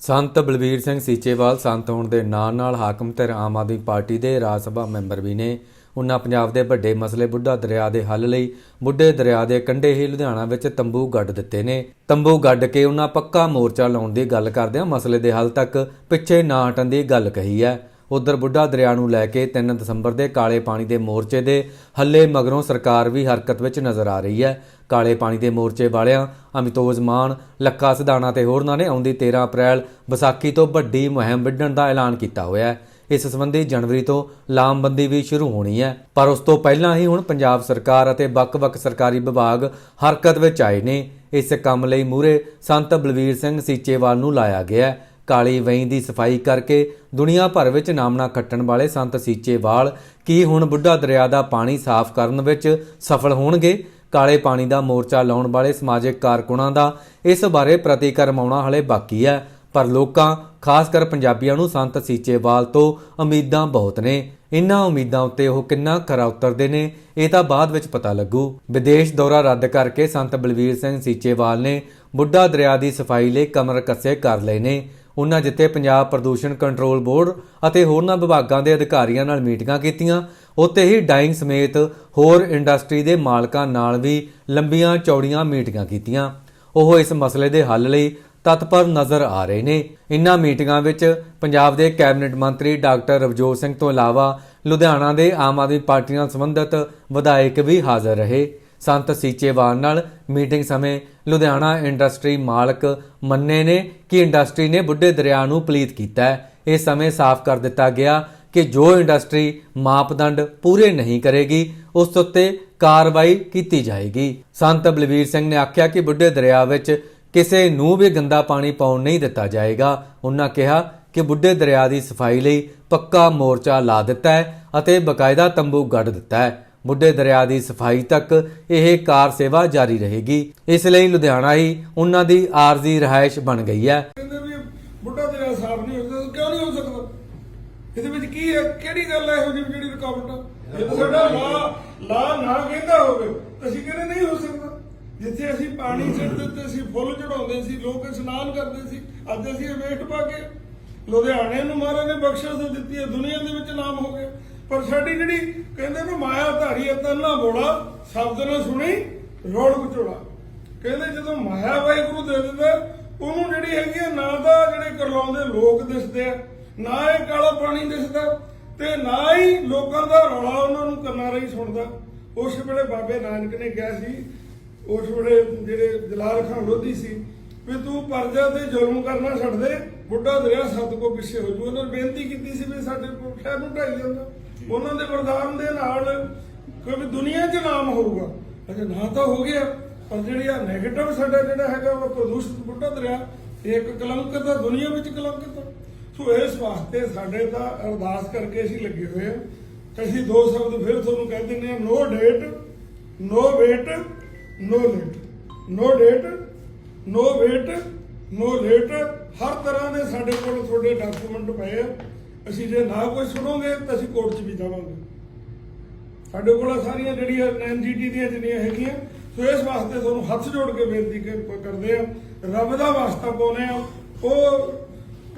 ਸੰਤ ਬਲਬੀਰ ਸਿੰਘ ਸੀਚੇਵਾਲ ਸੰਤ ਹੋਣ ਦੇ ਨਾਲ ਨਾਲ ਹਾਕਮ ਧਿਰ ਆਮ ਆਦਮੀ ਪਾਰਟੀ ਦੇ ਰਾਜ ਸਭਾ ਮੈਂਬਰ ਵੀ ਨੇ। ਉਹਨਾਂ ਪੰਜਾਬ ਦੇ ਵੱਡੇ ਮਸਲੇ ਬੁੱਢਾ ਦਰਿਆ ਦੇ ਹੱਲ ਲਈ ਬੁੱਢੇ ਦਰਿਆ ਦੇ ਕੰਢੇ ਹੀ ਲੁਧਿਆਣਾ ਵਿੱਚ ਤੰਬੂ ਗੱਡ ਦਿੱਤੇ ਨੇ। ਤੰਬੂ ਗੱਡ ਕੇ ਉਹਨਾਂ ਪੱਕਾ ਮੋਰਚਾ ਲਾਉਣ ਦੀ ਗੱਲ ਕਰਦਿਆਂ ਮਸਲੇ ਦੇ ਹੱਲ ਤੱਕ ਪਿੱਛੇ ਨਾ ਹਟਣ ਦੀ ਗੱਲ ਕਹੀ ਹੈ। ਉਧਰ ਬੁੱਢਾ ਦਰਿਆ ਨੂੰ ਲੈ ਕੇ 3 ਦਸੰਬਰ ਦੇ ਕਾਲੇ ਪਾਣੀ ਦੇ ਮੋਰਚੇ ਦੇ ਹੱਲੇ ਮਗਰੋਂ ਸਰਕਾਰ ਵੀ ਹਰਕਤ ਵਿੱਚ ਨਜ਼ਰ ਆ ਰਹੀ ਹੈ। ਕਾਲੇ ਪਾਣੀ ਦੇ ਮੋਰਚੇ ਵਾਲਿਆਂ ਅਮਿਤੋਜ ਮਾਨ, ਲੱਖਾ ਸਿਧਾਣਾ ਤੇ ਹੋਰਨਾਂ ਨੇ ਆਉਂਦੀ 13 ਅਪ੍ਰੈਲ ਵਿਸਾਖੀ ਤੋਂ ਵੱਡੀ ਮੁਹਿੰਮ ਵਿੱਢਣ ਦਾ ਐਲਾਨ ਕੀਤਾ ਹੋਇਆ ਹੈ। ਇਸ ਸੰਬੰਧੀ ਜਨਵਰੀ ਤੋਂ ਲਾਮਬੰਦੀ ਵੀ ਸ਼ੁਰੂ ਹੋਣੀ ਹੈ। ਪਰ ਉਸ ਤੋਂ ਪਹਿਲਾਂ ਹੀ ਹੁਣ ਪੰਜਾਬ ਸਰਕਾਰ ਅਤੇ ਵੱਖ-ਵੱਖ ਸਰਕਾਰੀ ਵਿਭਾਗ ਹਰਕਤ ਵਿੱਚ ਆਏ ਨੇ। ਇਸ ਕੰਮ ਲਈ ਮੂਰੇ ਸੰਤ ਬਲਵੀਰ ਸਿੰਘ ਸੀਚੇਵਾਲ ਨੂੰ ਲਾਇਆ ਗਿਆ ਹੈ। ਕਾਲੀ ਵਹੀਂ ਦੀ ਸਫ਼ਾਈ ਕਰਕੇ ਦੁਨੀਆ ਭਰ ਵਿੱਚ ਨਾਮਣਾ ਖੱਟਣ ਵਾਲੇ ਸੰਤ ਸੀਚੇਵਾਲ ਕੀ ਹੁਣ ਬੁੱਢਾ ਦਰਿਆ ਦਾ ਪਾਣੀ ਸਾਫ਼ ਕਰਨ ਵਿੱਚ ਸਫਲ ਹੋਣਗੇ? ਕਾਲੇ ਪਾਣੀ ਦਾ ਮੋਰਚਾ ਲਾਉਣ ਵਾਲੇ ਸਮਾਜਿਕ ਕਾਰਕੁਨਾਂ ਦਾ ਇਸ ਬਾਰੇ ਪ੍ਰਤੀਕਰਮ ਆਉਣਾ ਹਲੇ ਬਾਕੀ ਹੈ। ਪਰ ਲੋਕਾਂ, ਖਾਸ ਕਰ ਪੰਜਾਬੀਆਂ ਨੂੰ ਸੰਤ ਸੀਚੇਵਾਲ ਤੋਂ ਉਮੀਦਾਂ ਬਹੁਤ ਨੇ। ਇਨ੍ਹਾਂ ਉਮੀਦਾਂ ਉੱਤੇ ਉਹ ਕਿੰਨਾ ਖਰਾ ਉਤਰਦੇ ਨੇ, ਇਹ ਤਾਂ ਬਾਅਦ ਵਿੱਚ ਪਤਾ ਲੱਗੂ। ਵਿਦੇਸ਼ ਦੌਰਾ ਰੱਦ ਕਰਕੇ ਸੰਤ ਬਲਵੀਰ ਸਿੰਘ ਸੀਚੇਵਾਲ ਨੇ ਬੁੱਢਾ ਦਰਿਆ ਦੀ ਸਫ਼ਾਈ ਲਈ ਕਮਰ ਕੱਸੇ ਕਰ ਲਏ ਨੇ। ਉਹਨਾਂ ਜਿੱਥੇ ਪੰਜਾਬ ਪ੍ਰਦੂਸ਼ਣ ਕੰਟਰੋਲ ਬੋਰਡ ਅਤੇ ਹੋਰਨਾਂ ਵਿਭਾਗਾਂ ਦੇ ਅਧਿਕਾਰੀਆਂ ਨਾਲ ਮੀਟਿੰਗਾਂ ਕੀਤੀਆਂ। ਉੱਥੇ ਹੀ ਡਾਈਂਗ ਸਮੇਤ ਹੋਰ ਇੰਡਸਟਰੀ ਦੇ ਮਾਲਕਾਂ ਨਾਲ ਵੀ ਲੰਬੀਆਂ ਚੌੜੀਆਂ ਮੀਟਿੰਗਾਂ ਕੀਤੀਆਂ। ਉਹ ਇਸ ਮਸਲੇ ਦੇ ਹੱਲ ਲਈ ਤਤਪਰ ਨਜ਼ਰ ਆ ਰਹੇ ਨੇ। ਇਨ੍ਹਾਂ ਮੀਟਿੰਗਾਂ ਵਿੱਚ ਪੰਜਾਬ ਦੇ ਕੈਬਨਿਟ ਮੰਤਰੀ ਡਾਕਟਰ ਰਵਜੋਤ ਸਿੰਘ ਤੋਂ ਇਲਾਵਾ ਲੁਧਿਆਣਾ ਦੇ ਆਮ ਆਦਮੀ ਪਾਰਟੀ ਨਾਲ ਸੰਬੰਧਿਤ ਵਿਧਾਇਕ ਵੀ ਹਾਜ਼ਰ ਰਹੇ। ਸੰਤ ਸੀਚੇਵਾਲ ਨਾਲ ਮੀਟਿੰਗ ਸਮੇਂ ਲੁਧਿਆਣਾ ਇੰਡਸਟਰੀ ਮਾਲਕ ਮੰਨੇ ਨੇ ਕਿ ਇੰਡਸਟਰੀ ਨੇ ਬੁੱਢੇ ਦਰਿਆ ਨੂੰ ਪਲੀਤ ਕੀਤਾ ਹੈ। ਇਸ ਸਮੇਂ ਸਾਫ਼ ਕਰ ਦਿੱਤਾ ਗਿਆ ਕਿ ਜੋ ਇੰਡਸਟਰੀ ਮਾਪਦੰਡ ਪੂਰੇ ਨਹੀਂ ਕਰੇਗੀ, ਉਸ ਉੱਤੇ ਕਾਰਵਾਈ ਕੀਤੀ ਜਾਏਗੀ। ਸੰਤ ਬਲਵੀਰ ਸਿੰਘ ਨੇ ਆਖਿਆ ਕਿ ਬੁੱਢੇ ਦਰਿਆ ਵਿੱਚ ਕਿਸੇ ਨੂੰ ਵੀ ਗੰਦਾ ਪਾਣੀ ਪਾਉਣ ਨਹੀਂ ਦਿੱਤਾ ਜਾਏਗਾ। ਉਹਨਾਂ ਕਿਹਾ ਕਿ ਬੁੱਢੇ ਦਰਿਆ ਦੀ ਸਫ਼ਾਈ ਲਈ ਪੱਕਾ ਮੋਰਚਾ ਲਾ ਦਿੱਤਾ ਹੈ ਅਤੇ ਬਕਾਇਦਾ ਤੰਬੂ ਗੱਡ ਦਿੱਤਾ ਹੈ। ਬੁੱਢੇ ਦਰਿਆ ਦੀ ਸਫ਼ਾਈ ਤੱਕ ਇਹ ਕਾਰ ਸੇਵਾ ਜਾਰੀ ਰਹੇਗੀ। ਇਸ ਲਈ ਲੁਧਿਆਣਾ ਹੀ ਉਹਨਾਂ ਦੀ ਆਰਜ਼ੀ ਰਹਾਇਸ਼ ਬਣ ਗਈ ਹੈ। ਕਹਿੰਦੇ ਵੀ ਬੁੱਢਾ ਤੇਰਾ ਸਾਫ਼ ਨਹੀਂ ਹੋ ਕਿਉਂ ਨਹੀਂ ਹੋ ਸਕਦਾ? ਇਹਦੇ ਵਿੱਚ ਕੀ ਹੈ? ਕਿਹੜੀ ਗੱਲ ਹੈ ਇਹੋ ਜਿਹੀ ਜਿਹੜੀ ਰੁਕਾਵਟ? ਆ ਜੇ ਸਾਡਾ ਲਾ ਲਾ ਨਾ ਕਹਿੰਦਾ ਹੋਵੇ ਅਸੀਂ ਕਹਿੰਦੇ ਨਹੀਂ ਹੋ ਸਕਦਾ। ਜਿੱਥੇ ਅਸੀਂ ਪਾਣੀ ਛੱਡਦੇ ਦਿੱਤੇ ਸੀ ਫੁੱਲ ਚੜਾਉਂਦੇ ਸੀ, ਲੋਕ ਇਸ਼ਨਾਨ ਕਰਦੇ ਸੀ, ਅੱਜ ਅਸੀਂ ਵੇਟ ਪਾ ਕੇ ਲੁਧਿਆਣੇ ਨੂੰ ਮਹਾਰਾਜ ਨੇ ਬਖਸ਼ਿਸ਼ ਦਿੱਤੀ ਹੈ, ਦੁਨੀਆ ਦੇ ਵਿੱਚ ਨਾਮ ਹੋ ਗਿਆ ਪਰ ਸਾਡੀ ਜਿਹੜੀ ਕਹਿੰਦੇ ਨੇ ਮਾਇਆ ਧਾਰੀ ਹੈ ਬੋੜਾ ਸ਼ਬਦ ਨਾ ਸੁਣੀ, ਰੋੜ ਵਿਚੋੜਾ ਕਹਿੰਦੇ ਜਦੋਂ ਮਾਇਆ ਵਾਹਿਗੁਰੂ ਦੇ ਦਿੰਦਾ, ਉਹਨੂੰ ਜਿਹੜੀ ਹੈਗੀ ਆ, ਨਾ ਤਾਂ ਜਿਹੜੇ ਕਰਲਾਉਂਦੇ ਲੋਕ ਦਿਸਦੇ ਆ, ਨਾ ਇਹ ਕਾਲਾ ਪਾਣੀ ਦਿਸਦਾ, ਤੇ ਨਾ ਹੀ ਲੋਕਾਂ ਦਾ ਰੌਲਾ ਉਹਨਾਂ ਨੂੰ ਕੰਨਾਂ ਰਹੀ ਸੁਣਦਾ। ਉਸ ਵੇਲੇ ਬਾਬੇ ਨਾਨਕ ਨੇ ਕਿਹਾ ਸੀ, ਉਸ ਵੇਲੇ ਜਿਹੜੇ ਜਲਾਲ ਖਾਨ ਲੋਧੀ ਸੀ, ਵੀ ਤੂੰ ਪਰਜਾ ਤੇ ਜ਼ੁਲਮ ਕਰਨਾ ਛੱਡ ਦੇ, ਬੁੱਢਾ ਦਰਿਆ ਸੱਤ ਕੋ ਪਿੱਛੇ ਹੋ ਜੂ। ਉਹਨਾਂ ਨੇ ਬੇਨਤੀ ਕੀਤੀ ਸੀ ਵੀ ਸਾਡੇ ਕੋਲ ਨੂੰ ਢਾਈ ਜਾਂਦਾ ਉਹਨਾਂ ਦੇ ਵਰਦਾਨ ਦੇ ਨਾਲ ਕਿਉਂਕਿ ਦੁਨੀਆ 'ਚ ਨਾਮ ਹੋਊਗਾ। ਅਜੇ ਨਾ ਤਾਂ ਹੋ ਗਿਆ, ਪਰ ਜਿਹੜੀ ਆ 네ਗੇਟਿਵ ਸਾਡਾ ਜਿਹੜਾ ਹੈਗਾ ਉਹ ਪ੍ਰਦੂਸ਼ਿਤ ਬੁੱਢਾ ਦਰਿਆ, ਇਹ ਇੱਕ ਕਲੰਕ ਦਾ ਦੁਨੀਆ ਵਿੱਚ ਕਲੰਕ ਦਾ ਸੋ ਇਸ ਵਾਸਤੇ ਸਾਡੇ ਤਾਂ ਅਰਦਾਸ ਕਰਕੇ ਅਸੀਂ ਲੱਗੇ ਹੋਏ ਆ। ਅਸੀਂ ਦੋ ਸ਼ਬਦ ਫਿਰ ਤੁਹਾਨੂੰ ਕਹਿ ਦਿੰਦੇ ਆ no date no wait no late no date no wait no late ਹਰ ਤਰ੍ਹਾਂ ਦੇ ਸਾਡੇ ਕੋਲ ਤੁਹਾਡੇ ਡਾਕੂਮੈਂਟ ਪਏ ਆ। ਅਸੀਂ ਜੇ ਨਾ ਕੋਈ ਸੁਣੋਗੇ ਤਾਂ ਅਸੀਂ ਕੋਰਟ 'ਚ ਵੀ ਜਾਵਾਂਗੇ। ਸਾਡੇ ਕੋਲ ਸਾਰੀਆਂ ਜਿਹੜੀਆਂ ਐਨਜੀਟੀ ਦੀਆਂ ਜਿੰਨੀਆਂ ਹੈਗੀਆਂ, ਸੋ ਇਸ ਵਾਸਤੇ ਤੁਹਾਨੂੰ ਹੱਥ ਜੋੜ ਕੇ ਬੇਨਤੀ ਕਰਦੇ ਆ ਰੱਬ ਦਾ ਵਾਸਤਾ ਪਾਉਨੇ ਆ ਉਹ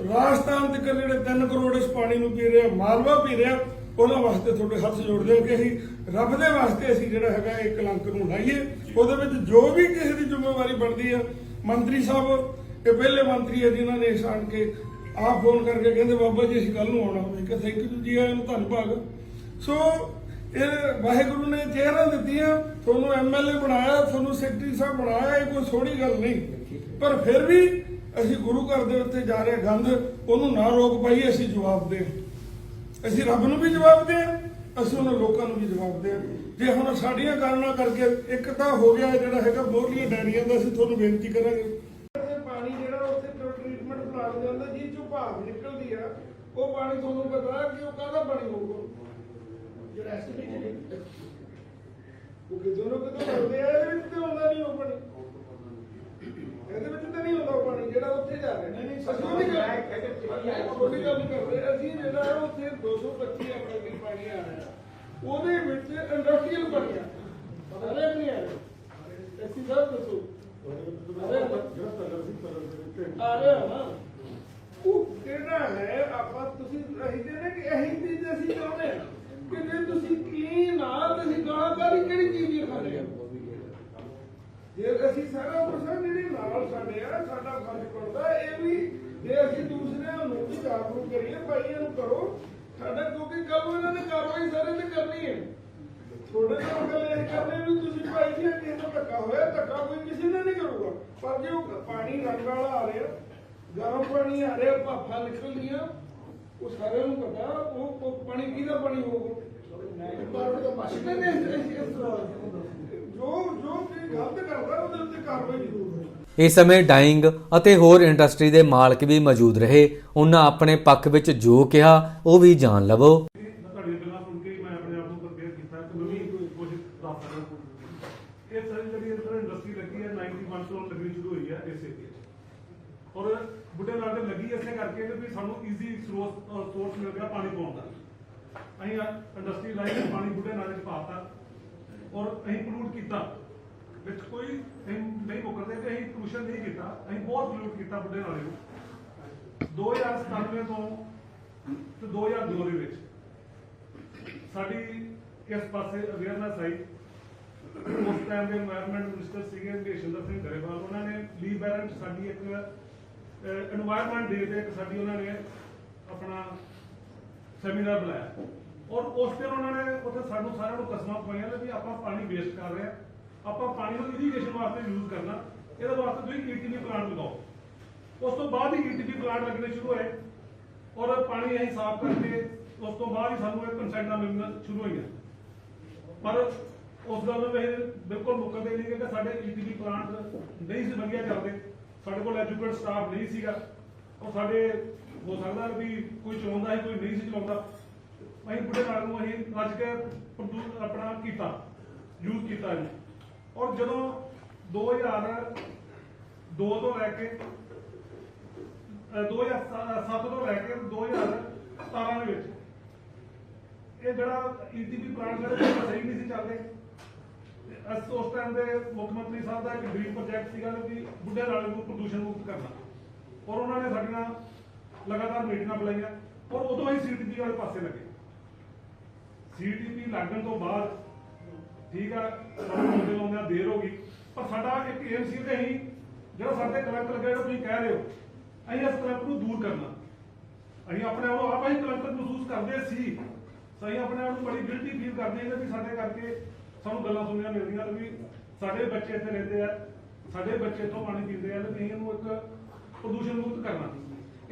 ਰਾਜਸਥਾਨ ਦੇ ਜਿਹੜੇ 3 ਕਰੋੜ ਇਸ ਪਾਣੀ ਨੂੰ ਪੀ ਰਿਹਾ, ਮਾਲਵਾ ਪੀ ਰਿਹਾ, ਉਹਨਾਂ ਵਾਸਤੇ ਤੁਹਾਡੇ ਹੱਥ ਜੋੜਦੇ ਹਾਂ ਕਿ ਅਸੀਂ ਰੱਬ ਦੇ ਵਾਸਤੇ ਅਸੀਂ ਜਿਹੜਾ ਹੈਗਾ ਇਹ ਕਲੰਕ ਨੂੰ ਲਾਈਏ ਉਹਦੇ ਵਿੱਚ ਜੋ ਵੀ ਕਿਸੇ ਦੀ ਜ਼ਿੰਮੇਵਾਰੀ ਬਣਦੀ ਆ, ਮੰਤਰੀ ਸਾਹਿਬ, ਇਹ ਪਹਿਲੇ ਮੰਤਰੀ ਆ ਜਿਨ੍ਹਾਂ ਨੇ ਇਸ ਆਣ ਕੇ ਆਪ ਫੋਨ ਕਰਕੇ ਕਹਿੰਦੇ, ਬਾਬਾ ਜੀ, ਅਸੀਂ ਕੱਲ ਨੂੰ ਆਉਣਾ। ਮੈਂ ਕਿਹਾ ਥੈਂਕ ਯੂ ਜੀ ਆਇਆਂ ਨੂੰ ਧੰਨਵਾਦ ਸੋ ਇਹ ਵਾਹਿਗੁਰੂ ਨੇ ਚਿਹਰਾ ਦਿੱਤੀਆਂ, ਤੁਹਾਨੂੰ ਐਮਐਲਏ ਬਣਾਇਆ, ਤੁਹਾਨੂੰ ਸੈਕਟਰੀ ਸਾਹਿਬ ਬਣਾਇਆ, ਇਹ ਕੋਈ ਛੋਟੀ ਗੱਲ ਨਹੀਂ। ਪਰ ਫਿਰ ਵੀ ਅਸੀਂ ਗੁਰੂ ਘਰ ਦੇ ਉੱਤੇ ਜਾ ਰਹੇ ਗੰਦ ਉਹਨੂੰ ਨਾ ਰੋਕ ਪਾਈਏ, ਅਸੀਂ ਜਵਾਬ ਦੇ ਅਸੀਂ ਰੱਬ ਨੂੰ ਵੀ ਜਵਾਬ ਦੇ ਅਸੀਂ ਉਹਨਾਂ ਲੋਕਾਂ ਨੂੰ ਵੀ ਜਵਾਬ ਦੇ ਜੇ ਹੁਣ ਸਾਡੀਆਂ ਕਾਰਨਾਂ ਕਰਕੇ ਇੱਕ ਤਾਂ ਹੋ ਗਿਆ ਜਿਹੜਾ ਹੈਗਾ ਮੋਰਲੀਆਂ ਡੈਰੀਆਂ ਦਾ, ਅਸੀਂ ਤੁਹਾਨੂੰ ਬੇਨਤੀ ਕਰਾਂਗੇ। ਟ੍ਰੀਟਮੈਂਟ ਪਲਾਂਟ ਦੇ ਅੰਦਰ ਜੀ ਚੋਂ ਭਾਪ ਨਿਕਲਦੀ ਆ ਉਹ ਪਾਣੀ ਤੁਹਾਨੂੰ ਪਤਾ ਕਿ ਉਹ ਕਾਹਦਾ ਪਾਣੀ ਹੋਊਗਾ? ਜਿਹੜਾ ਐਸਟੀਮੇਟ ਉਹ ਕਿਦੋਂ ਨਾ ਕਿਦੋਂ ਕਰਦੇ ਆ ਇਹਦੇ ਵਿੱਚ ਤੇ ਹੁੰਦਾ ਨਹੀਂ ਉਹ ਪਾਣੀ। ਇਹਦੇ ਵਿੱਚ ਤਾਂ ਨਹੀਂ ਉਹ ਪਾਣੀ ਜਿਹੜਾ ਉੱਥੇ ਜਾ ਰਿਹਾ। ਨਹੀਂ ਨਹੀਂ ਅਸੀਂ ਉਹਦੀ ਗੱਲ ਛੋਟੀ ਗੱਲ ਨਹੀਂ ਕਰਦੇ ਅਸੀਂ ਜਿਹੜਾ ਹੈ ਉੱਥੇ 225 ਆਪਣੇ ਲਈ ਪਾਣੀ ਆ ਰਿਹਾ। ਉਹਦੇ ਵਿੱਚ ਇੰਡਸਟਰੀਅਲ ਪਾਣੀ ਆ। ਪਤਾ ਨਹੀਂ ਨਹੀਂ ਆ ਰਿਹਾ। ਅਸੀਂ ਸਭ ਦੱਸੋ। ਆ ਰਿਹਾ ਨਾ। ਉਹ ਕਿਹੜਾ ਹੈ ਆਪਾਂ ਤੁਸੀਂ ਅਸੀਂ ਕਹਿੰਦੇ ਕਿ ਅਸੀਂ ਵੀ ਤੇ ਅਸੀਂ ਚਾਹੁੰਦੇ ਹਾਂ। ਕਿ ਜੇ ਤੁਸੀਂ ਕੀ ਨਾ ਤੁਸੀਂ ਗਾਣਾਕਾਰੀ ਕਿਹੜੀ ਚੀਜ਼ ਖਾਂਦੇ ਆ ਜੇ ਅਸੀਂ ਸਾਰਾ ਪ੍ਰਸ਼ਨ ਜਿਹੜੇ ਨਾਲ ਸਾਡੇ ਆ, ਸਾਡਾ ਫਰਜ਼ ਬਣਦਾ ਇਹ ਵੀ ਜੇ ਅਸੀਂ ਦੂਸਰਿਆਂ ਨੂੰ ਵੀ ਜਾਗਰੂਕ ਕਰੀਏ, ਭਾਈਆਂ ਨੂੰ ਕਰੋ। ਸਾਡਾ ਕਿਉਂਕਿ ਕੱਲ ਇਹਨਾਂ ਨੇ ਕਾਰਵਾਈ ਸਾਰੇ ਤੇ ਕਰਨੀ ਹੈ। ਤੁਹਾਡੇ ਨਾਲ ਗੱਲ ਇਹ ਕਰਦੇ ਵੀ ਤੁਸੀਂ ਭਾਈ ਜੀ ਇਹ ਧੱਕਾ ਹੋਇਆ, ਧੱਕਾ ਕੋਈ ਕਿਸੇ ਨੇ ਨਹੀਂ ਕਰੂਗਾ। ਪਰ ਜੇ ਉਹ ਪਾਣੀ ਰੰਗ ਵਾਲਾ ਆ ਰਿਹਾ ਗਰਮ ਪਾਣੀ ਆ ਰਿਹਾ ਭਾਫਾਂ ਨਿਕਲਦੀਆਂ, ਉਹ ਸਾਰਿਆਂ ਨੂੰ ਪਤਾ, ਉਹ ਉਹ ਪਾਣੀ ਕਿਹਦਾ ਪਾਣੀ ਹੋਊਗਾ ਇਸ- ਜੋ ਜੋ ਕੋਈ ਗਲਤ ਕਰਦਾ, ਉਹਦੇ ਉੱਤੇ ਕਾਰਵਾਈ ਜ਼ਰੂਰ ਹੋਵੇ ਇਸ ਸਮੇਂ ਡਾਈਂਗ ਅਤੇ ਹੋਰ ਇੰਡਸਟਰੀ ਦੇ ਮਾਲਕ ਵੀ ਮੌਜੂਦ ਰਹੇ। ਉਹਨਾਂ ਆਪਣੇ ਪੱਖ ਵਿੱਚ ਜੋ ਕਿਹਾ, ਉਹ ਵੀ ਜਾਣ ਲਵੋ ਤੁਹਾਡੀਆਂ ਗੱਲਾਂ ਸੁਣ ਕੇ ਹੀ ਮੈਂ ਆਪਣੇ ਆਪ ਨੂੰ ਕੰਪੇਅਰ ਕੀਤਾ ਕਿ ਮੈਂ ਵੀ ਕੋਸ਼ਿਸ਼ ਦੱਸ ਸਕਦਾ ਇਹ ਸਾਰੀ ਜਿਹੜੀ ਇੱਧਰ ਇੰਡਸਟਰੀ ਲੱਗੀ ਹੈ 91 ਤੋਂ ਲੱਗਣੀ ਸ਼ੁਰੂ ਹੋਈ ਹੈ ਇਸ ਏਰੀਏ 'ਚ ਔਰ ਬੁੱਢੇ ਨਾਲ ਤੇ ਲੱਗੀ ਇਸੇ ਕਰਕੇ ਕਿ ਵੀ ਸਾਨੂੰ ਈਜ਼ੀ ਸੋਰਸ ਮਿਲ ਗਿਆ ਪਾਣੀ ਪਾਉਣ ਦਾ। ਅਸੀਂ ਇੰਡਸਟਰੀ ਲਾਈਨ ਦੇ ਪਾਣੀ ਬੁੱਢੇ ਨਾਲੇ ਚ ਪਾਤਾ ਔਰ ਅਸੀਂ ਪਲੂਟ ਕੀਤਾ। ਵਿੱਚ ਕੋਈ ਨਹੀਂ ਮੁਕਰਦੇ ਤੇ ਅਸੀਂ ਪੋਲੂਸ਼ਨ ਨਹੀਂ ਕੀਤਾ। ਅਸੀਂ ਬਹੁਤ ਪਲੂਟ ਕੀਤਾ ਬੁੱਢੇ ਨਾਲੇ ਨੂੰ। 2097 ਤੋਂ ਤੇ 2002 ਦੇ ਵਿੱਚ ਸਾਡੀ ਇਸ ਪਾਸੇ ਅਵੇਅਰਨੈਸ ਆਈ। ਉਸ ਟਾਈਮ ਦੇ এনवायरमेंट ਮਿਨਿਸਟਰ ਸੀਗੇ ਦੇਸ਼ਿੰਦਰ ਸਿੰਘ ਗਰੇਵਾਲ। ਉਹਨਾਂ ਨੇ ਲੀ ਬੈਰੈਂਟ ਸਾਡੀ ਇੱਕ এনवायरमेंट ਡੇ ਤੇ ਸਾਡੀ ਉਹਨਾਂ ਨੇ ਆਪਣਾ ਸੈਮੀਨਾਰ ਬੁਲਾਇਆ ਔਰ ਉਸ ਦਿਨ ਉਹਨਾਂ ਨੇ ਉੱਥੇ ਸਾਨੂੰ ਸਾਰਿਆਂ ਨੂੰ ਕਸਮਾਂ ਪਾਈਆਂ ਨੇ ਵੀ ਆਪਾਂ ਪਾਣੀ ਵੇਸਟ ਕਰ ਰਹੇ ਹਾਂ। ਆਪਾਂ ਪਾਣੀ ਨੂੰ ਇਰੀਗੇਸ਼ਨ ਵਾਸਤੇ ਯੂਜ਼ ਕਰਨਾ। ਇਹਦੇ ਵਾਸਤੇ ਤੁਸੀਂ ਈਟੀਪੀ ਪਲਾਂਟ ਲਗਾਓ ਉਸ ਤੋਂ ਬਾਅਦ ਹੀ ਈਟੀਪੀ ਪਲਾਂਟ ਲੱਗਣੇ ਸ਼ੁਰੂ ਹੋਏ। ਔਰ ਪਾਣੀ ਅਸੀਂ ਸਾਫ਼ ਕਰਕੇ ਉਸ ਤੋਂ ਬਾਅਦ ਹੀ ਸਾਨੂੰ ਇਹ ਕੰਸੈਂਟਾਂ ਮਿਲਣਾ ਸ਼ੁਰੂ ਹੋਈਆਂ ਪਰ ਉਸ ਗੱਲ ਨੂੰ ਇਹ ਬਿਲਕੁਲ ਮੁੱਕਦੇ ਨਹੀਂ ਕਿ ਸਾਡੇ ਈਟੀਪੀ ਪਲਾਂਟ ਨਹੀਂ ਸੀ ਵਧੀਆ ਚੱਲਦੇ ਸਾਡੇ ਕੋਲ ਐਜੂਕੇਟ ਸਟਾਫ ਨਹੀਂ ਸੀਗਾ। ਔਰ ਸਾਡੇ ਹੋ ਸਕਦਾ ਵੀ ਕੋਈ ਚਲਾਉਂਦਾ ਸੀ ਕੋਈ ਨਹੀਂ ਸੀ ਚਲਾਉਂਦਾ। ਅਸੀਂ ਬੁੱਢੇ ਨਾਲ ਨੂੰ ਅਸੀਂ ਰੱਜ ਕੇ ਪ੍ਰਦੂ- ਆਪਣਾ ਕੀਤਾ ਯੂਜ਼ ਕੀਤਾ ਜੀ ਔਰ ਜਦੋਂ 2002 ਤੋਂ ਲੈ ਕੇ, ਅਹ 2007 ਤੋਂ ਲੈ ਕੇ 2017 ਦੇ ਵਿੱਚ, ਇਹ ਜਿਹੜਾ ਈਟੀਪੀ ਪਲਾਂਟ ਜਿਹੜਾ ਸਹੀ ਨਹੀਂ ਸੀ ਚੱਲਦੇ। ਤੇ ਅਸ ਉਸ ਟਾਈਮ ਦੇ ਮੁੱਖ ਮੰਤਰੀ ਸਾਹਿਬ ਦਾ ਇੱਕ ਡ੍ਰੀਮ ਪ੍ਰੋਜੈਕਟ ਸੀਗਾ ਕਿ ਬੁੱਢੇ ਨਾਲੇ ਨੂੰ ਪ੍ਰਦੂਸ਼ਣ ਮੁਕਤ ਕਰਨਾ। ਔਰ ਉਹਨਾਂ ਨੇ ਸਾਡੀਆਂ ਲਗਾਤਾਰ ਮੀਟਿੰਗਾਂ ਬੁਲਾਈਆਂ ਔਰ ਉਦੋਂ ਹੀ ਸੀਟੀਪੀ ਵਾਲੇ ਪਾਸੇ ਲੱਗੇ। ਸੀਟੀਪੀ ਲੱਗਣ ਤੋਂ ਬਾਅਦ ਠੀਕ ਆ, ਸਾਨੂੰ ਮੁੰਡੇ ਦੇਰ ਹੋ ਗਈ, ਪਰ ਸਾਡਾ ਇੱਕ ਏਮ ਸੀ ਕਿ ਅਸੀਂ ਜਿਹੜਾ ਸਾਡੇ ਕਲੰਕ ਲੱਗਿਆ ਜਿਹੜਾ ਤੁਸੀਂ ਕਹਿ ਰਹੇ ਹੋ, ਅਸੀਂ ਇਸ ਕਲੰਕ ਨੂੰ ਦੂਰ ਕਰਨਾ। ਅਸੀਂ ਆਪਣੇ ਆਪ ਨੂੰ ਆਪ ਹੀ ਕਲੰਕ ਮਹਿਸੂਸ ਕਰਦੇ ਸੀ ਸਹੀ ਆਪਣੇ ਆਪ ਨੂੰ ਬੜੀ ਗਿਲਟੀ ਫੀਲ ਕਰਦੇ ਹਾਂ ਵੀ ਸਾਡੇ ਕਰਕੇ ਸਾਨੂੰ ਗੱਲਾਂ ਸੁਣਨੀਆਂ ਮਿਲਦੀਆਂ ਨੇ ਵੀ ਸਾਡੇ ਬੱਚੇ ਇੱਥੇ ਰਹਿੰਦੇ ਆ, ਸਾਡੇ ਬੱਚੇ ਇੱਥੋਂ ਪਾਣੀ ਪੀਂਦੇ ਆ, ਤੇ ਇਹਨੂੰ ਇੱਕ ਪ੍ਰਦੂਸ਼ਣ ਮੁਕਤ ਕਰਨਾ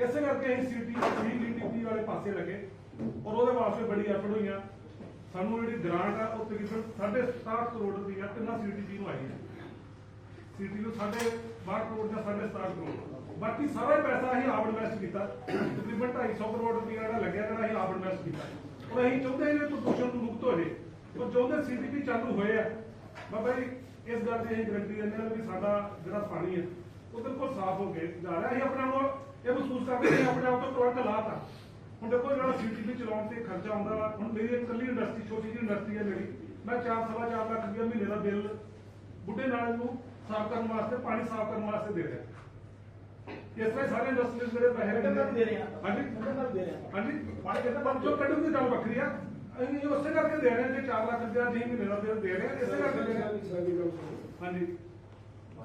ਇਸੇ ਕਰਕੇ ਅਸੀਂ ਸਿਟੀ ਸੀਟੀਪੀ ਵਾਲੇ ਪਾਸੇ ਲੱਗੇ ਔਰ ਉਹਦੇ ਵਾਸਤੇ ਬੜੀ ਐਫਰਟ ਹੋਈਆਂ। ਸਾਨੂੰ ਜਿਹੜੀ ਗ੍ਰਾਂਟ ਆ, ਉਹ ਤਕਰੀਬਨ 67 ਕਰੋੜ ਰੁਪਈਆ ਤਿੰਨਾਂ ਸੀਟੀਪੀ ਨੂੰ ਆਈ ਹੈ। ਸਿਟੀ ਨੂੰ ਸਾਡੇ 62 ਕਰੋੜ ਜਾਂ 67 ਕਰੋੜ। ਬਾਕੀ ਸਾਰਾ ਪੈਸਾ ਅਸੀਂ ਆਪ ਇਨਵੈਸਟ ਕੀਤਾ। ਤਕਰੀਬਨ 250 ਕਰੋੜ ਰੁਪਇਆ ਜਿਹੜਾ ਲੱਗਿਆ, ਜਿਹੜਾ ਅਸੀਂ ਆਪ ਇਨਵੈਸਟ ਕੀਤਾ। ਔਰ ਅਸੀਂ ਚਾਹੁੰਦੇ ਹਾਂ ਕਿ ਪ੍ਰਦੂਸ਼ਣ ਤੋਂ ਮੁਕਤ ਹੋ ਜੇ। ਔਰ ਚਾਹੁੰਦੇ ਸੀਟੀਪੀ ਚਾਲੂ ਹੋਏ ਆ। ਬਾਬਾ ਜੀ, ਇਸ ਗੱਲ ਦੀ ਅਸੀਂ ਗਰੰਟੀ ਦਿੰਦੇ ਹਾਂ ਵੀ ਸਾਡਾ ਜਿਹੜਾ ਪਾਣੀ ਹੈ ਉਹ ਬਿਲਕੁਲ ਸਾਫ਼ ਹੋ ਕੇ ਜਾ ਰਿਹਾ। ਅਸੀਂ ਆਪਣੇ ਆਪ ਇਹ ਮਹਿਸੂਸ ਕਰਦੇ ਹਾਂ ਕਿ ਆਪਣੇ ਆਪ ਤੋਂ ਕਰੰਟ ਲਾਤਾ ਹੁਣ ਦੇਖੋ ਜਿਹੜਾ ਸੀਟੀਪੀ ਚਲਾਉਣ ਤੇ ਖਰਚਾ ਆਉਂਦਾ। ਵਾ ਹੁਣ ਮੇਰੀ ਇੱਕ ਇਕੱਲੀ ਇੰਡਸਟਰੀ ਛੋਟੀ ਜਿਹੀ ਇੰਡਸਟਰੀ ਹੈ ਮੇਰੀ। ਮੈਂ 4 ਸਵਾ ਚਾਰ ਲੱਖ ਰੁਪਇਆ ਮਹੀਨੇ ਦਾ ਬਿੱਲ ਬੁੱਢੇ ਨਾਲੇ ਨੂੰ ਸਾਫ਼ ਕਰਨ ਵਾਸਤੇ ਪਾਣੀ ਸਾਫ਼ ਕਰਨ ਵਾਸਤੇ ਦੇ ਰਿਹਾ। ਇਸ ਤਰ੍ਹਾਂ ਸਾਰੇ ਇੰਡਸਟਰੀਜ਼ ਜਿਹੜੇ ਪੈਸੇ ਦਾ ਦੇ ਰਹੇ ਆ? ਹਾਂਜੀ। ਦਾ ਦੇ ਰਹੇ ਆ? ਹਾਂਜੀ। ਪਾਣੀ ਕਿੰਨੇ ਪਰ ਜੋ ਕੱਢਣ ਦੀ ਗੱਲ ਵੱਖਰੀ ਆ? ਅਸੀਂ ਇਹ ਉਸੇ ਕਰਕੇ ਦੇ ਰਹੇ ਹਾਂ ਜੇ 4 ਲੱਖ ਰੁਪਇਆ ਜੀ ਮਹੀਨੇ ਦਾ ਬਿੱਲ ਦੇ ਰਹੇ ਹਾਂ ਇਸੇ ਕਰਕੇ ਦੇ ਰਹੇ ਹਾਂ ਹਾਂਜੀ।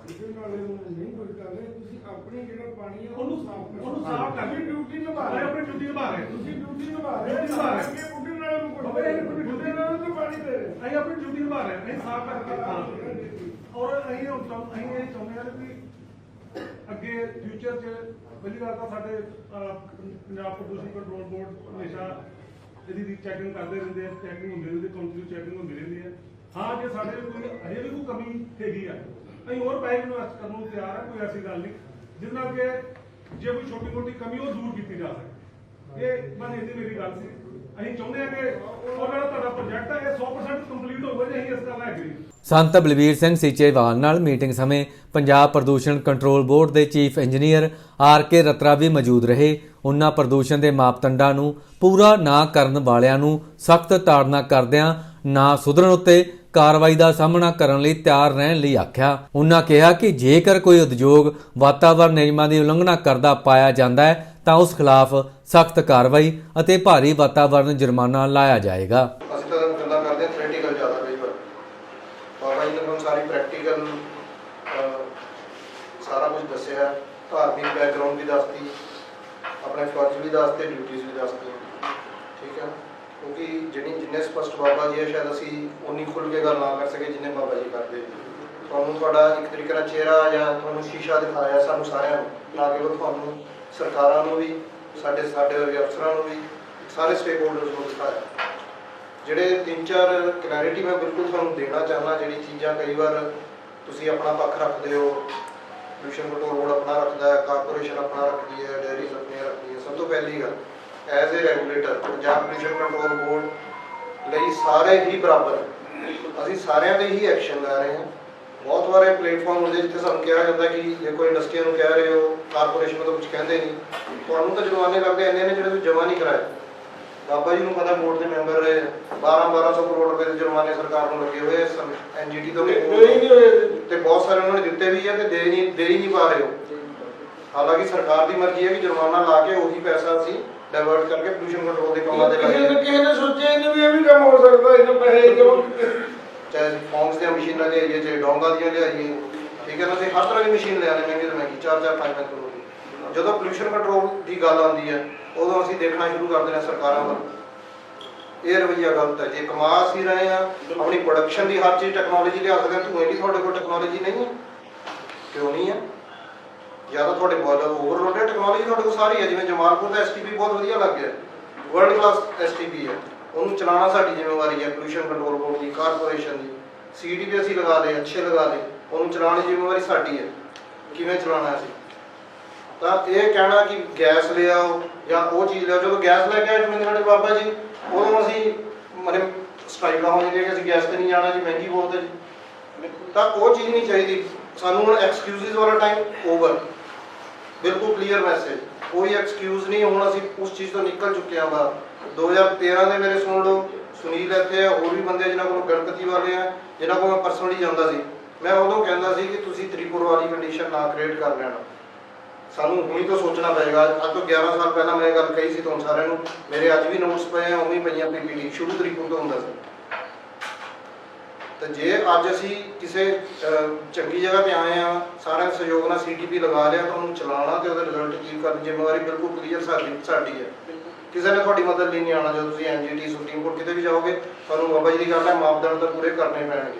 ਇਹਦੇ ਨਾਲੇ ਨੂੰ ਨਹੀਂ ਕੁਝ ਕਰ ਰਹੇ ਤੁਸੀਂ ਆਪਣੀ ਜਿਹੜਾ ਪਾਣੀ ਹੈ ਉਹਨੂੰ ਸਾਫ਼ ਕਰੋ ਉਹਨੂੰ ਸਾਫ਼ ਕਰ ਤੁਸੀਂ ਡਿਊਟੀ ਨਿਭਾ ਮੈਂ ਰਹੇ ਹੋ ਆਪਣੀ ਡਿਊਟੀ ਨਿਭਾ ਰਿਹਾ ਤੁਸੀਂ ਡਿਊਟੀ ਨਿਭਾ ਰਹੇ ਡਿਊਟੀ ਨਿਭਾ ਰਹੇ। ਅੱਗੇ ਬੁੱਢੇ ਨਾਲੇ ਨੂੰ ਕੁਝ ਬਾਬਾ ਇਹ ਬੁੱਢੇ ਨਾਲੇ ਨੂੰ ਪਾਣੀ ਦੇ ਰਹੇ। ਅਸੀਂ ਆਪਣੀ ਡਿਊਟੀ ਨਿਭਾ ਰਹੇ ਹਾਂ ਅਸੀਂ ਸਾਫ਼ ਕਰਕੇ ਹਾਂ ਔਰ ਅਸੀਂ ਹੁਣ ਚਾਹੁੰ- ਅਸੀਂ ਇਹ ਚਾਹੁੰਦੇ ਹਾਂ ਕਿ ਅੱਗੇ ਫਿਊਚਰ 'ਚ ਪਹਿਲੀ ਗੱਲ ਤਾਂ ਸਾਡੇ ਪੰਜਾਬ ਪ੍ਰਦੂਸ਼ਣ ਕੰਟਰੋਲ ਬੋਰਡ ਹਮੇਸ਼ਾ ਇਹਦੀ ਦੀ ਚੈਕਿੰਗ ਕਰਦੇ ਰਹਿੰਦੇ ਆ ਚੈਕਿੰਗ ਹੁੰਦੀ ਰਹਿੰਦੀ ਕੰਟੀਨਿਊ ਚੈਕਿੰਗ ਹੁੰਦੀ ਰਹਿੰਦੀ ਹੈ ਹਾਂ ਜੇ ਸਾਡੇ ਕੋਈ ਹਜੇ ਵੀ ਕੋਈ ਕਮੀ ਹੈਗੀ ਆ ਅਸੀਂ ਹੋਰ ਪੈਸੇ ਇਨਵੈਸਟ ਕਰਨ ਨੂੰ ਤਿਆਰ ਆ, ਕੋਈ ਐਸੀ ਗੱਲ ਨਹੀਂ। ਜਿਸ ਕਿ ਜੇ ਕੋਈ ਛੋਟੀ ਮੋਟੀ ਕਮੀ ਉਹ ਦੂਰ ਕੀਤੀ ਜਾ ਸਕੇ। ਇਹ ਬਸ ਇਹਦੀ ਮੇਰੀ ਗੱਲ ਸੀ। ਅਸੀਂ ਚਾਹੁੰਦੇ ਹਾਂ ਕਿ ਉਹ ਜਿਹੜਾ ਤੁਹਾਡਾ ਪ੍ਰੋਜੈਕਟ ਹੈ ਇਹ 100% ਕੰਪਲੀਟ ਹੋਵੇ ਜੇ ਅਸੀਂ ਇਸ ਗੱਲ ਨਾਲ ਐਗਰੀ ਸੰਤ ਬਲਵੀਰ ਸਿੰਘ ਸੀਚੇਵਾਲ ਨਾਲ ਮੀਟਿੰਗ ਸਮੇਂ ਪੰਜਾਬ ਪ੍ਰਦੂਸ਼ਣ ਕੰਟਰੋਲ ਬੋਰਡ ਦੇ chief engineer R K Ratra ਵੀ ਮੌਜੂਦ ਰਹੇ। ਉਹਨਾਂ ਪ੍ਰਦੂਸ਼ਣ ਦੇ ਮਾਪਦੰਡਾਂ ਨੂੰ ਪੂਰਾ ਨਾ ਕਰਨ ਵਾਲਿਆਂ ਨੂੰ ਸਖਤ ਤਾੜਨਾ ਕਰਦਿਆਂ ਨਾ ਸੁਧਰਨ ਉੱਤੇ ਕਾਰਵਾਈ ਦਾ ਸਾਹਮਣਾ ਕਰਨ ਲਈ ਤਿਆਰ ਰਹਿਣ ਲਈ ਆਖਿਆ। ਉਹਨਾਂ ਕਿਹਾ ਕਿ ਜੇਕਰ ਕੋਈ ਉਦਯੋਗ ਵਾਤਾਵਰਣ ਨਿਯਮਾਂ ਦੀ ਉਲੰਘਣਾ ਕਰਦਾ ਪਾਇਆ ਜਾਂਦਾ ਹੈ, ਤਾਂ ਉਸ ਖਿਲਾਫ ਸਖਤ ਕਾਰਵਾਈ ਅਤੇ ਭਾਰੀ ਵਾਤਾਵਰਣ ਜੁਰਮਾਨਾ ਲਾਇਆ ਜਾਏਗਾ। ਆਪਣੇ ਫਰਜ਼ ਵੀ ਦੱਸਤੇ ਡਿਊਟੀਆਂ ਵੀ ਦੱਸਤੀ। ਠੀਕ ਹੈ। ਕਿਉਂਕਿ ਜਿਹੜੀ ਜਿੰਨੇ ਸਪਸ਼ਟ ਬਾਬਾ ਜੀ ਹੈ ਸ਼ਾਇਦ ਅਸੀਂ ਉਨੀ ਖੁੱਲ ਕੇ ਗੱਲ ਨਾ ਕਰ ਸਕੇ ਜਿੰਨੇ ਬਾਬਾ ਜੀ ਕਰਦੇ ਤੁਹਾਨੂੰ ਤੁਹਾਡਾ ਇੱਕ ਤਰੀਕੇ ਨਾਲ ਚਿਹਰਾ ਜਾਂ ਤੁਹਾਨੂੰ ਸ਼ੀਸ਼ਾ ਦਿਖਾਇਆ ਸਾਨੂੰ ਸਾਰਿਆਂ ਨੂੰ, ਨਾ ਕੇਵਲ ਤੁਹਾਨੂੰ ਸਰਕਾਰਾਂ ਨੂੰ ਵੀ, ਸਾਡੇ ਸਾਡੇ ਵਰਗੇ ਅਫਸਰਾਂ ਨੂੰ ਵੀ, ਸਾਰੇ ਸਟੇਕ ਹੋਲਡਰਸ ਨੂੰ ਦਿਖਾਇਆ। ਜਿਹੜੇ ਤਿੰਨ ਚਾਰ ਕਲੈਰਿਟੀ ਮੈਂ ਬਿਲਕੁਲ ਤੁਹਾਨੂੰ ਦੇਣਾ ਚਾਹੁੰਦਾ, ਜਿਹੜੀ ਚੀਜ਼ਾਂ ਕਈ ਵਾਰ ਤੁਸੀਂ ਆਪਣਾ ਪੱਖ ਰੱਖਦੇ ਹੋ ਪੋਲੂਸ਼ਨ ਕੰਟਰੋਲ ਬੋਰਡ ਆਪਣਾ ਰੱਖਦਾ ਹੈ ਕਾਰਪੋਰੇਸ਼ਨ ਆਪਣਾ ਰੱਖਦੀ ਹੈ ਡੈਰੀਜ਼ ਆਪਣੀਆਂ ਹੈ ਸਭ ਤੋਂ ਪਹਿਲੀ ਗੱਲ। As a regulator Punjab pollution control board ਲਈ ਸਾਰੇ ਹੀ ਬਰਾਬਰ। ਅਸੀਂ ਸਾਰਿਆਂ ਦੇ ਹੀ ਐਕਸ਼ਨ ਲੈ ਰਹੇ ਹਾਂ। ਬਹੁਤ ਵਾਰ ਪਲੇਟਫਾਰਮ ਹੁੰਦੇ ਜਿੱਥੇ ਸਾਨੂੰ ਕਿਹਾ ਜਾਂਦਾ ਕਿ ਦੇਖੋ ਇੰਡਸਟਰੀਆਂ ਨੂੰ ਕਹਿ ਰਹੇ ਹੋ ਕਾਰਪੋਰੇਸ਼ਨ ਨੂੰ ਤਾਂ ਕੁਝ ਕਹਿੰਦੇ ਨਹੀਂ। ਤੁਹਾਨੂੰ ਤਾਂ ਜੁਰਮਾਨੇ ਕਰਦੇ ਇੰਨੇ ਨੇ ਜਿਹੜੇ ਤੁਸੀਂ ਜਮ੍ਹਾਂ ਨਹੀਂ ਕਰਾਏ। ਬਾਬਾ ਜੀ ਨੂੰ ਪਤਾ ਬੋਰਡ ਦੇ ਮੈਂਬਰ ਰਹੇ 12 1200 ਕਰੋੜ ਰੁਪਏ ਦੇ ਜੁਰਮਾਨੇ ਸਰਕਾਰ ਨੂੰ ਲੱਗੇ ਹੋਏ ਐਨਜੀਟੀ ਤੋਂ ਵੀ ਕੋਈ ਨਹੀਂ ਹੋਏ। ਤੇ ਬਹੁਤ ਸਾਰੇ ਉਹਨਾਂ ਨੇ ਦਿੱਤੇ ਵੀ ਆ ਤੇ ਦੇ ਨਹੀਂ ਦੇ ਹੀ ਨਹੀਂ ਪਾ ਰਹੇ ਹੋ ਹਾਲਾਂਕਿ ਸਰਕਾਰ ਦੀ ਮਰਜ਼ੀ ਹੈ ਕਿ ਜੁਰਮਾਨਾ ਲਾ ਕੇ ਉਹੀ ਪੈਸਾ ਅਸੀਂ ਡਾਇਵਰਟ ਕਰਕੇ ਪੋਲੂਸ਼ਨ ਕੰਟਰੋਲ ਦੇ ਕੰਮਾਂ ਤੇ ਕਿਸੇ ਨੇ ਕਿਸੇ ਨੇ ਸੋਚਿਆ ਇਹਨੇ ਵੀ ਇਹ ਵੀ ਕੰਮ ਹੋ ਸਕਦਾ ਇਹਨਾਂ ਪੈਸੇ ਜਮ੍ਹਾਂ ਚਾਹੇ ਅਸੀਂ ਫਾਰਮਸ ਦੀਆਂ ਮਸ਼ੀਨਾਂ ਲਿਆਈਏ ਚਾਹੇ ਡੋਂਗਾ ਦੀਆਂ ਲਿਆਈਏ ਠੀਕ ਹੈ ਨਾ ਅਸੀਂ ਹਰ ਤਰ੍ਹਾਂ ਦੀ ਮਸ਼ੀਨ ਲਿਆ ਰਹੇ ਮਹਿੰਗੀ ਤੋਂ ਮਹਿੰਗੀ 4-4 5-5 ਕਰੋੜ ਦੀ। ਜਦੋਂ ਪੋਲੂਸ਼ਨ ਕੰਟਰੋਲ ਦੀ ਗੱਲ ਆਉਂਦੀ ਹੈ ਉਦੋਂ ਅਸੀਂ ਦੇਖਣਾ ਸ਼ੁਰੂ ਕਰ ਦੇਣਾ ਸਰਕਾਰਾਂ ਵੱਲ। ਇਹ ਰਵਈਆ ਗਲਤ ਹੈ। ਜੇ ਕਮਾ ਅਸੀਂ ਰਹੇ ਆ ਆਪਣੀ ਪ੍ਰੋਡਕਸ਼ਨ ਦੀ ਹਰ ਚੀਜ਼ ਟੈਕਨੋਲੋਜੀ ਲਿਆ ਸਕਦੇ ਹਾਂ ਧੂਏ ਦੀ ਤੁਹਾਡੇ ਕੋਲ ਟੈਕਨੋਲੋਜੀ ਨਹੀਂ ਹੈ। ਕਿਉਂ ਨਹੀਂ ਹੈ? ਜਾਂ ਤਾਂ ਤੁਹਾਡੇ ਕੋਲ ਓਵਰਲੋਡ ਹੈ ਟੈਕਨੋਲੋਜੀ ਤੁਹਾਡੇ ਕੋਲ ਸਾਰੀ ਹੈ, ਜਿਵੇਂ ਜਮਾਲਪੁਰ ਦਾ ਐਸਟੀਪੀ ਬਹੁਤ ਵਧੀਆ ਲੱਗ ਗਿਆ। ਵਰਲਡ ਕਲਾਸ ਐਸਟੀਪੀ ਹੈ। ਉਹਨੂੰ ਚਲਾਉਣਾ ਸਾਡੀ ਜ਼ਿੰਮੇਵਾਰੀ ਹੈ ਪੋਲੂਸ਼ਨ ਕੰਟਰੋਲ ਬੋਰਡ ਦੀ ਕਾਰਪੋਰੇਸ਼ਨ ਦੀ। ਸੀਡੀ ਵੀ ਅਸੀਂ ਲਗਾ ਲਏ ਅੱਛੇ ਲਗਾ ਲਏ ਉਹਨੂੰ ਚਲਾਉਣ ਦੀ ਜ਼ਿੰਮੇਵਾਰੀ ਸਾਡੀ ਹੈ। ਕਿਵੇਂ ਚਲਾਉਣਾ ਅਸੀਂ? ਤਾਂ ਇਹ ਕਹਿਣਾ ਕਿ ਗੈਸ ਲਿਆਓ ਜਾਂ ਉਹ ਚੀਜ਼ ਲਿਆਓ ਜਦੋਂ ਗੈਸ ਲੈ ਕੇ ਆਏ ਜਮਿੰਦਰ ਬਾਬਾ ਜੀ, ਉਦੋਂ ਅਸੀਂ ਮਨੇ ਸਟ੍ਰਾਈਕ ਲਾਉਂਦੇ ਕਿ ਅਸੀਂ ਗੈਸ ਤੇ ਨਹੀਂ ਜਾਣਾ ਜੀ, ਮਹਿੰਗੀ ਬਹੁਤ ਹੈ ਜੀ। ਤਾਂ ਉਹ ਚੀਜ਼ ਨਹੀਂ ਚਾਹੀਦੀ। ਸਾਨੂੰ ਹੁਣ ਐਕਸਕਿਊਜ਼ਸ ਵਾਲਾ ਟਾਈਮ ਓਵਰ ਬਿਲਕੁਲ ਕਲੀਅਰ ਮੈਸੇਜ ਕੋਈ ਐਕਸਕਿਊਜ਼ ਨਹੀਂ, ਹੁਣ ਅਸੀਂ ਉਸ ਚੀਜ਼ ਤੋਂ ਨਿਕਲ ਚੁੱਕੇ ਹਾਂ ਬਾਹਰ। 2013 ਦੇ ਮੇਰੇ ਸੁਣ ਲਓ, ਸੁਨੀਲ ਇੱਥੇ ਆ ਹੋਰ ਵੀ ਬੰਦੇ ਜਿਨ੍ਹਾਂ ਕੋਲ ਗਣਪਤੀ ਵਾਲੇ ਆ ਜਿਨ੍ਹਾਂ ਕੋਲ ਮੈਂ ਪਰਸਨਲੀ ਜਾਂਦਾ ਸੀ। ਮੈਂ ਉਦੋਂ ਕਹਿੰਦਾ ਸੀ ਕਿ ਤੁਸੀਂ ਤ੍ਰਿਪੁਰ ਵਾਲੀ ਕੰਡੀਸ਼ਨ ਨਾ ਕ੍ਰੀਏਟ ਕਰ ਲੈਣਾ। ਸਾਨੂੰ ਹੁਣੀ ਤੋਂ ਸੋਚਣਾ ਪਏਗਾ। ਅੱਜ ਤੋਂ 11 ਸਾਲ ਪਹਿਲਾਂ ਮੈਂ ਇਹ ਗੱਲ ਕਹੀ ਸੀ ਤੁਹਾਨੂੰ ਸਾਰਿਆਂ ਨੂੰ। ਮੇਰੇ ਅੱਜ ਵੀ ਨੋਟਸ ਪਏ ਆ, ਉਵੇਂ ਪਈਆਂ ਪੀਪੀਟੀ। ਸ਼ੁਰੂ ਤਰੀਕੋਂ ਤੋਂ ਹੁੰਦਾ ਸੀ। ਤੇ ਜੇ ਅੱਜ ਅਸੀਂ ਕਿਸੇ ਚੰਗੀ ਜਗ੍ਹਾ ਤੇ ਆਏ ਆ ਸਾਰਾ ਸਹਿਯੋਗ ਨਾਲ ਸੀਟੀਪੀ ਲਗਾ ਲਿਆ ਤਾਂ ਉਹਨੂੰ ਚਲਾਉਣਾ ਤੇ ਉਹਦੇ ਰਿਜ਼ਲਟ ਅਚੀਵ ਕਰਨ ਜ਼ਿੰਮੇਵਾਰੀ ਬਿਲਕੁਲ ਕਲੀਅਰ ਸਾਡੀ ਸਾਡੀ ਹੈ। ਕਿਸੇ ਨੇ ਤੁਹਾਡੀ ਮਦਦ ਲਈ ਨਹੀਂ ਆਉਣਾ ਜਦੋਂ ਤੁਸੀਂ ਐਨਜੀਟੀ ਸੁਪਰੀਮ ਕੋਰਟ ਕਿਤੇ ਵੀ ਜਾਓਗੇ ਤੁਹਾਨੂੰ ਬਾਬਾ ਜੀ ਦੀ ਗੱਲ ਹੈ, ਮਾਪਦੰਡ ਤਾਂ ਪੂਰੇ ਕਰਨੇ ਪੈਣਗੇ।